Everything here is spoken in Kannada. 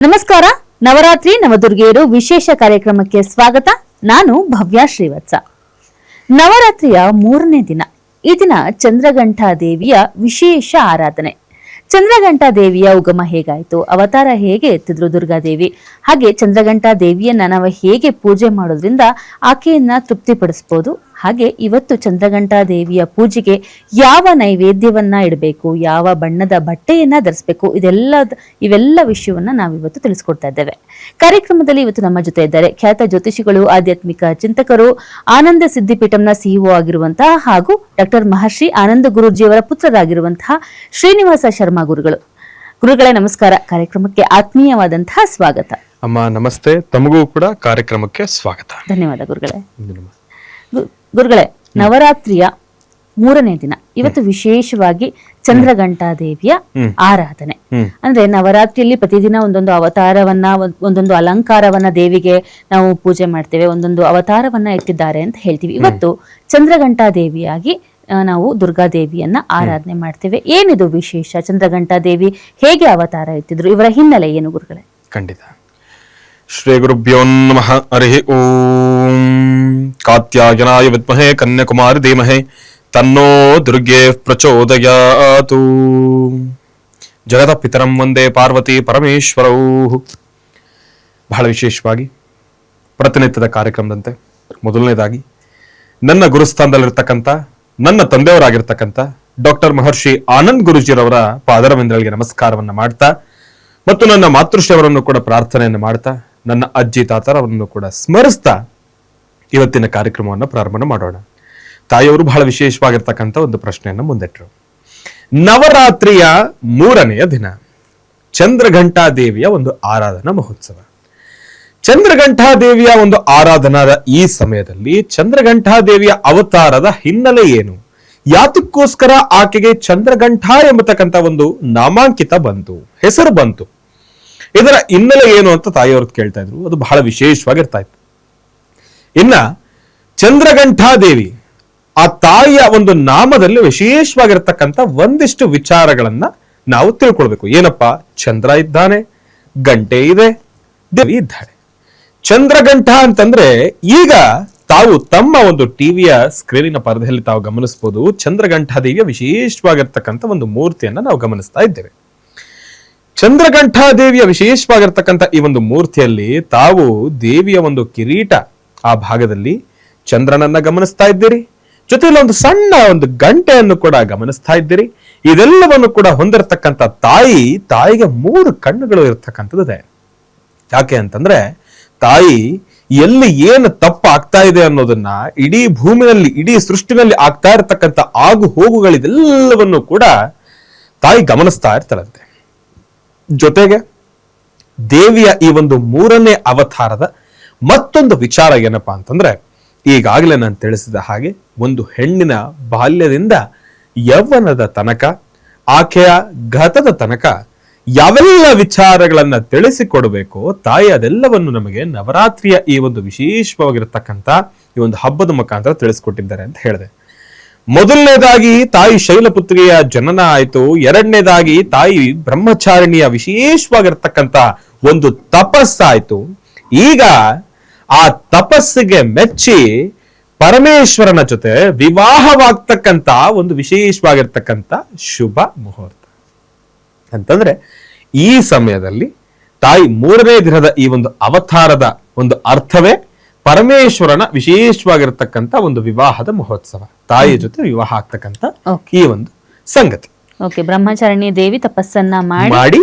ನಮಸ್ಕಾರ, ನವರಾತ್ರಿ ನವದುರ್ಗೆಯರು ವಿಶೇಷ ಕಾರ್ಯಕ್ರಮಕ್ಕೆ ಸ್ವಾಗತ. ನಾನು ಭವ್ಯ ಶ್ರೀವತ್ಸ. ನವರಾತ್ರಿಯ ಮೂರನೇ ದಿನ. ಈ ದಿನ ಚಂದ್ರಘಂಟಾ ದೇವಿಯ ವಿಶೇಷ ಆರಾಧನೆ. ಚಂದ್ರಘಂಟಾ ದೇವಿಯ ಉಗಮ ಹೇಗಾಯಿತು? ಅವತಾರ ಹೇಗೆ ಎತ್ತಿದ್ರು ದುರ್ಗಾದೇವಿ ಹಾಗೆ ಚಂದ್ರಘಂಟಾ ದೇವಿಯನ್ನ ನಾವು ಹೇಗೆ ಪೂಜೆ ಮಾಡೋದ್ರಿಂದ ಆಕೆಯನ್ನ ತೃಪ್ತಿಪಡಿಸ್ಬೋದು? ಹಾಗೆ ಇವತ್ತು ಚಂದ್ರಘಂಟಾ ದೇವಿಯ ಪೂಜೆಗೆ ಯಾವ ನೈವೇದ್ಯವನ್ನ ಇಡಬೇಕು ಯಾವ ಬಣ್ಣದ ಬಟ್ಟೆಯನ್ನ ಧರಿಸಬೇಕು ಇದೆಲ್ಲ ಇವೆಲ್ಲ ವಿಷಯವನ್ನ ನಾವಿವತ್ತು ತಿಳಿಸ್ಕೊಡ್ತಾ ಇದ್ದೇವೆ. ಕಾರ್ಯಕ್ರಮದಲ್ಲಿ ಇವತ್ತು ನಮ್ಮ ಜೊತೆ ಇದ್ದಾರೆ ಖ್ಯಾತ ಜ್ಯೋತಿಷಿಗಳು ಆಧ್ಯಾತ್ಮಿಕ ಚಿಂತಕರು ಆನಂದ ಸಿದ್ಧಿಪೀಠಂನ ಸಿಇಒ ಆಗಿರುವಂತಹ ಹಾಗೂ ಡಾಕ್ಟರ್ ಮಹರ್ಷಿ ಆನಂದ ಗುರುಜಿಯವರ ಪುತ್ರರಾಗಿರುವಂತಹ ಶ್ರೀನಿವಾಸ ಶರ್ಮಾ ಗುರುಗಳು. ಗುರುಗಳೇ ನಮಸ್ಕಾರ. ಕಾರ್ಯಕ್ರಮಕ್ಕೆ ಆತ್ಮೀಯವಾದಂತಹ ಸ್ವಾಗತ. ಅಮ್ಮ ನಮಸ್ತೆ. ತಮಗೂ ಕೂಡ ಕಾರ್ಯಕ್ರಮಕ್ಕೆ ಸ್ವಾಗತ. ಧನ್ಯವಾದ ಗುರುಗಳೇ. ಗುರುಗಳೇ ನವರಾತ್ರಿಯ ಮೂರನೇ ದಿನ. ಇವತ್ತು ವಿಶೇಷವಾಗಿ ಚಂದ್ರಘಂಟಾ ದೇವಿಯ ಆರಾಧನೆ. ಅಂದ್ರೆ ನವರಾತ್ರಿಯಲ್ಲಿ ಪ್ರತಿದಿನ ಒಂದೊಂದು ಅವತಾರವನ್ನ ಒಂದ್- ಒಂದೊಂದು ಅಲಂಕಾರವನ್ನ ದೇವಿಗೆ ನಾವು ಪೂಜೆ ಮಾಡ್ತೇವೆ ಒಂದೊಂದು ಅವತಾರವನ್ನ ಇಟ್ಟಿದ್ದಾರೆ ಅಂತ ಹೇಳ್ತೀವಿ. ಇವತ್ತು ಚಂದ್ರಘಂಟಾ ದೇವಿಯಾಗಿ ನಾವು ದುರ್ಗಾ ದೇವಿಯನ್ನ ಆರಾಧನೆ ಮಾಡ್ತೇವೆ. ಏನಿದು ವಿಶೇಷ? ಚಂದ್ರಘಂಟಾ ದೇವಿ ಹೇಗೆ ಅವತಾರ ಇಟ್ಟಿದ್ರು ಇವರ ಹಿನ್ನೆಲೆ ಏನು ಗುರುಗಳೇ? ಖಂಡಿತ. ಶ್ರೀ ಗುರುಭ್ಯೋ ನಮಃ. ಹರಿ ಓಂ. ಕಾತ್ಯಾಯನಾಯ ವಿದ್ಮಹೆ ಕನ್ಯಾಕುಮಾರಿ ಧೀಮಹೆ. ತನ್ನೋ ದುರ್ಗೆ ಪ್ರಚೋದಯಾತು. ಜಗದ ಪಿತರಂ ವಂದೇ ಪಾರ್ವತಿ ಪರಮೇಶ್ವರೌ. ಬಹಳ ವಿಶೇಷವಾಗಿ ಪ್ರತಿನಿತ್ಯದ ಕಾರ್ಯಕ್ರಮದಂತೆ ಮೊದಲನೇದಾಗಿ ನನ್ನ ಗುರುಸ್ಥಾನದಲ್ಲಿರ್ತಕ್ಕಂಥ, ನನ್ನ ತಂದೆಯವರಾಗಿರ್ತಕ್ಕಂಥ ಡಾಕ್ಟರ್ ಮಹರ್ಷಿ ಆನಂದ್ ಗುರುಜಿರವರ ಪಾದರವಿಂದಗಳಿಗೆ ನಮಸ್ಕಾರವನ್ನು ಮಾಡ್ತಾ, ಮತ್ತು ನನ್ನ ಮಾತೃಶ್ರೀಯವರನ್ನು ಕೂಡ ಪ್ರಾರ್ಥನೆಯನ್ನು ಮಾಡ್ತಾ, ನನ್ನ ಅಜ್ಜಿ ತಾತರವರನ್ನು ಕೂಡ ಸ್ಮರಿಸ್ತಾ ಇವತ್ತಿನ ಕಾರ್ಯಕ್ರಮವನ್ನು ಪ್ರಾರಂಭ ಮಾಡೋಣ. ತಾಯಿಯವರು ಬಹಳ ವಿಶೇಷವಾಗಿರ್ತಕ್ಕಂಥ ಒಂದು ಪ್ರಶ್ನೆಯನ್ನು ಮುಂದಿಟ್ಟರು ನವರಾತ್ರಿಯ ಮೂರನೆಯ ದಿನ ಚಂದ್ರಘಂಟಾ ದೇವಿಯ ಒಂದು ಆರಾಧನಾ ಮಹೋತ್ಸವ. ಚಂದ್ರಘಂಟಾ ದೇವಿಯ ಒಂದು ಆರಾಧನಾದ ಈ ಸಮಯದಲ್ಲಿ ಚಂದ್ರಘಂಟಾ ದೇವಿಯ ಅವತಾರದ ಹಿನ್ನೆಲೆ ಏನು? ಯಾತಕ್ಕೋಸ್ಕರ ಆಕೆಗೆ ಚಂದ್ರಘಂಟಾ ಎಂಬತಕ್ಕಂಥ ಒಂದು ನಾಮಾಂಕಿತ ಬಂತು, ಹೆಸರು ಬಂತು. ಇದರ ಹಿನ್ನೆಲೆ ಏನು ಅಂತ ತಾಯಿಯವರು ಕೇಳ್ತಾ ಇದ್ರು. ಅದು ಬಹಳ ವಿಶೇಷವಾಗಿರ್ತಾ ಇತ್ತು. ಇನ್ನ ಚಂದ್ರಘಂಠಾದೇವಿ ಆ ತಾಯಿಯ ಒಂದು ನಾಮದಲ್ಲಿ ವಿಶೇಷವಾಗಿರತಕ್ಕಂಥ ಒಂದಿಷ್ಟು ವಿಚಾರಗಳನ್ನ ನಾವು ತಿಳ್ಕೊಳ್ಬೇಕು. ಏನಪ್ಪ? ಚಂದ್ರ ಇದ್ದಾನೆ, ಗಂಟೆ ಇದೆ, ದೇವಿ ಇದ್ದಾಳೆ. ಚಂದ್ರಗಂಠ ಅಂತಂದ್ರೆ ಈಗ ತಾವು ತಮ್ಮ ಒಂದು ಟಿವಿಯ ಸ್ಕ್ರೀನಿನ ಪರದೆಯಲ್ಲಿ ತಾವು ಗಮನಿಸಬಹುದು ಚಂದ್ರಗಂಠ ದೇವಿಯ ವಿಶೇಷವಾಗಿರ್ತಕ್ಕಂಥ ಒಂದು ಮೂರ್ತಿಯನ್ನ ನಾವು ಗಮನಿಸ್ತಾ ಇದ್ದೇವೆ. ಚಂದ್ರಗಂಠಾ ದೇವಿಯ ವಿಶೇಷವಾಗಿರ್ತಕ್ಕಂಥ ಈ ಒಂದು ಮೂರ್ತಿಯಲ್ಲಿ ತಾವು ದೇವಿಯ ಒಂದು ಕಿರೀಟ ಆ ಭಾಗದಲ್ಲಿ ಚಂದ್ರನನ್ನ ಗಮನಿಸ್ತಾ ಇದ್ದೀರಿ. ಜೊತೆಯಲ್ಲಿ ಒಂದು ಸಣ್ಣ ಒಂದು ಗಂಟೆಯನ್ನು ಕೂಡ ಗಮನಿಸ್ತಾ ಇದ್ದೀರಿ. ಇದೆಲ್ಲವನ್ನು ಕೂಡ ಹೊಂದಿರತಕ್ಕಂಥ ತಾಯಿ, ತಾಯಿಗೆ ಮೂರು ಕಣ್ಣುಗಳು ಇರತಕ್ಕಂಥದ್ದಿದೆ. ಯಾಕೆ ಅಂತಂದ್ರೆ, ತಾಯಿ ಎಲ್ಲಿ ಏನು ತಪ್ಪು ಆಗ್ತಾ ಇದೆ ಅನ್ನೋದನ್ನ ಇಡೀ ಭೂಮಿನಲ್ಲಿ, ಇಡೀ ಸೃಷ್ಟಿನಲ್ಲಿ ಆಗ್ತಾ ಇರತಕ್ಕಂಥ ಆಗು ಹೋಗುಗಳಿದೆಲ್ಲವನ್ನು ಕೂಡ ತಾಯಿ ಗಮನಿಸ್ತಾ ಇರ್ತಾಳಂತೆ. ಜೊತೆಗೆ ದೇವಿಯ ಈ ಒಂದು ಮೂರನೇ ಅವತಾರದ ಮತ್ತೊಂದು ವಿಚಾರ ಏನಪ್ಪಾ ಅಂತಂದ್ರೆ, ಈಗಾಗಲೇ ನಾನು ತಿಳಿಸಿದ ಹಾಗೆ ಒಂದು ಹೆಣ್ಣಿನ ಬಾಲ್ಯದಿಂದ ಯೌವನದ ತನಕ, ಆಕೆಯ ಘತದ ತನಕ ಯಾವೆಲ್ಲ ವಿಚಾರಗಳನ್ನ ತಿಳಿಸಿಕೊಡಬೇಕು, ತಾಯಿ ಅದೆಲ್ಲವನ್ನು ನಮಗೆ ನವರಾತ್ರಿಯ ಈ ಒಂದು ವಿಶೇಷವಾಗಿರತಕ್ಕಂತ ಈ ಒಂದು ಹಬ್ಬದ ಮುಖಾಂತರ ತಿಳಿಸ್ಕೊಟ್ಟಿದ್ದಾರೆ ಅಂತ ಹೇಳಿದೆ. ಮೊದಲನೇದಾಗಿ ತಾಯಿ ಶೈಲಪುತ್ರಿಯ ಜನನ ಆಯಿತು. ಎರಡನೇದಾಗಿ ತಾಯಿ ಬ್ರಹ್ಮಚಾರಿಣಿಯ ವಿಶೇಷವಾಗಿರ್ತಕ್ಕಂಥ ಒಂದು ತಪಸ್ಸಾಯ್ತು. ಈಗ ಆ ತಪಸ್ಸಿಗೆ ಮೆಚ್ಚಿ ಪರಮೇಶ್ವರನ ಜೊತೆ ವಿವಾಹವಾಗ್ತಕ್ಕಂತ ಒಂದು ವಿಶೇಷವಾಗಿರ್ತಕ್ಕಂಥ ಶುಭ ಮುಹೂರ್ತ. ಅಂತಂದ್ರೆ ಈ ಸಮಯದಲ್ಲಿ ತಾಯಿ ಮೂರನೇ ದಿನದ ಈ ಒಂದು ಅವತಾರದ ಒಂದು ಅರ್ಥವೇ ಪರಮೇಶ್ವರನ ವಿಶೇಷವಾಗಿರ್ತಕ್ಕಂಥ ಒಂದು ವಿವಾಹದ ಮಹೋತ್ಸವ. ತಾಯಿಯ ಜೊತೆ ವಿವಾಹ ಆಗ್ತಕ್ಕಂಥ ಈ ಒಂದು ಸಂಗತಿ. ಓಕೆ ಬ್ರಹ್ಮಚಾರಿಣಿ ದೇವಿ ತಪಸ್ಸನ್ನ ಮಾಡಿ